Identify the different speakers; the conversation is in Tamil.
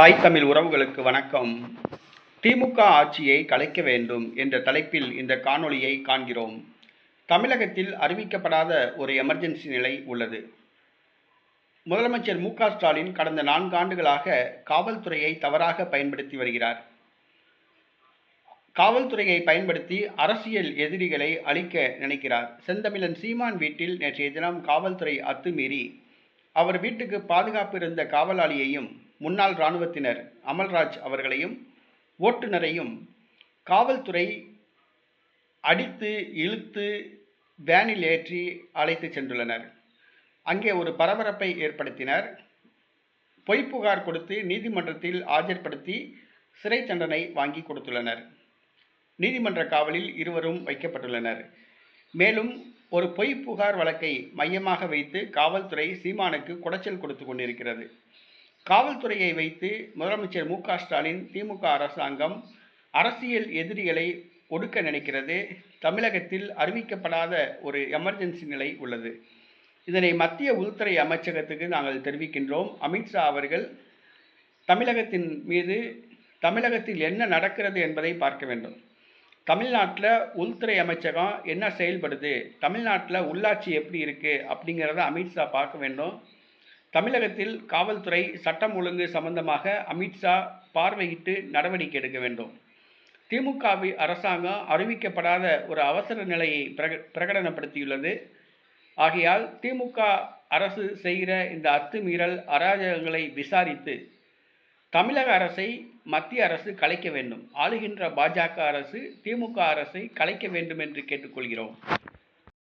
Speaker 1: தாய் தமிழ் உறவுகளுக்கு வணக்கம். திமுக ஆட்சியை கலைக்க வேண்டும் என்ற தலைப்பில் இந்த காணொளியை காண்கிறோம். தமிழகத்தில் அறிவிக்கப்படாத ஒரு எமர்ஜென்சி நிலை உள்ளது. முதலமைச்சர் மு க ஸ்டாலின் கடந்த நான்கு ஆண்டுகளாக காவல்துறையை தவறாக பயன்படுத்தி வருகிறார். காவல்துறையை பயன்படுத்தி அரசியல் எதிரிகளை அழிக்க நினைக்கிறார். செந்தமிழன் சீமான் வீட்டில் நேற்றைய தினம் காவல்துறை அத்துமீறி அவர் வீட்டுக்கு பாதுகாப்பு இருந்த காவலாளியையும் முன்னாள் இராணுவத்தினர் அமல்ராஜ் அவர்களையும் ஓட்டுநரையும் காவல்துறை அடித்து இழுத்து வேனில் ஏற்றி அழைத்து சென்றுள்ளனர். அங்கே ஒரு பரபரப்பை ஏற்படுத்தினர். பொய் புகார் கொடுத்து நீதிமன்றத்தில் ஆஜர்படுத்தி சிறை தண்டனை வாங்கி கொடுத்துள்ளனர். நீதிமன்ற காவலில் இருவரும் வைக்கப்பட்டுள்ளனர். மேலும் ஒரு பொய் புகார் வழக்கை மையமாக வைத்து காவல்துறை சீமானுக்கு குடைச்சல் கொடுத்து கொண்டிருக்கிறது. காவல்துறையை வைத்து முதலமைச்சர் மு ஸ்டாலின் திமுக அரசாங்கம் அரசியல் எதிரிகளை ஒடுக்க நினைக்கிறது. தமிழகத்தில் அறிவிக்கப்படாத ஒரு எமர்ஜென்சி நிலை உள்ளது. இதனை மத்திய உள்துறை அமைச்சகத்துக்கு நாங்கள் தெரிவிக்கின்றோம். அமித்ஷா அவர்கள் தமிழகத்தின் மீது தமிழகத்தில் என்ன நடக்கிறது என்பதை பார்க்க வேண்டும். தமிழ்நாட்டில் உள்துறை அமைச்சகம் என்ன செயல்படுது? தமிழ்நாட்டில் உள்ளாட்சி எப்படி இருக்குது அப்படிங்கிறத அமித்ஷா பார்க்க வேண்டும். தமிழகத்தில் காவல்துறை சட்டம் ஒழுங்கு சம்பந்தமாக அமித்ஷா பார்வையிட்டு நடவடிக்கை எடுக்க வேண்டும். திமுக அரசாங்கம் அறிவிக்கப்படாத ஒரு அவசர நிலையை பிரக பிரகடனப்படுத்தியுள்ளது. ஆகையால் திமுக அரசு செய்கிற இந்த அத்துமீறல் அராஜகங்களை விசாரித்து தமிழக அரசை மத்திய அரசு கலைக்க வேண்டும். ஆளுகின்ற பாஜக அரசு திமுக அரசை கலைக்க வேண்டும் என்று கேட்டுக்கொள்கிறோம்.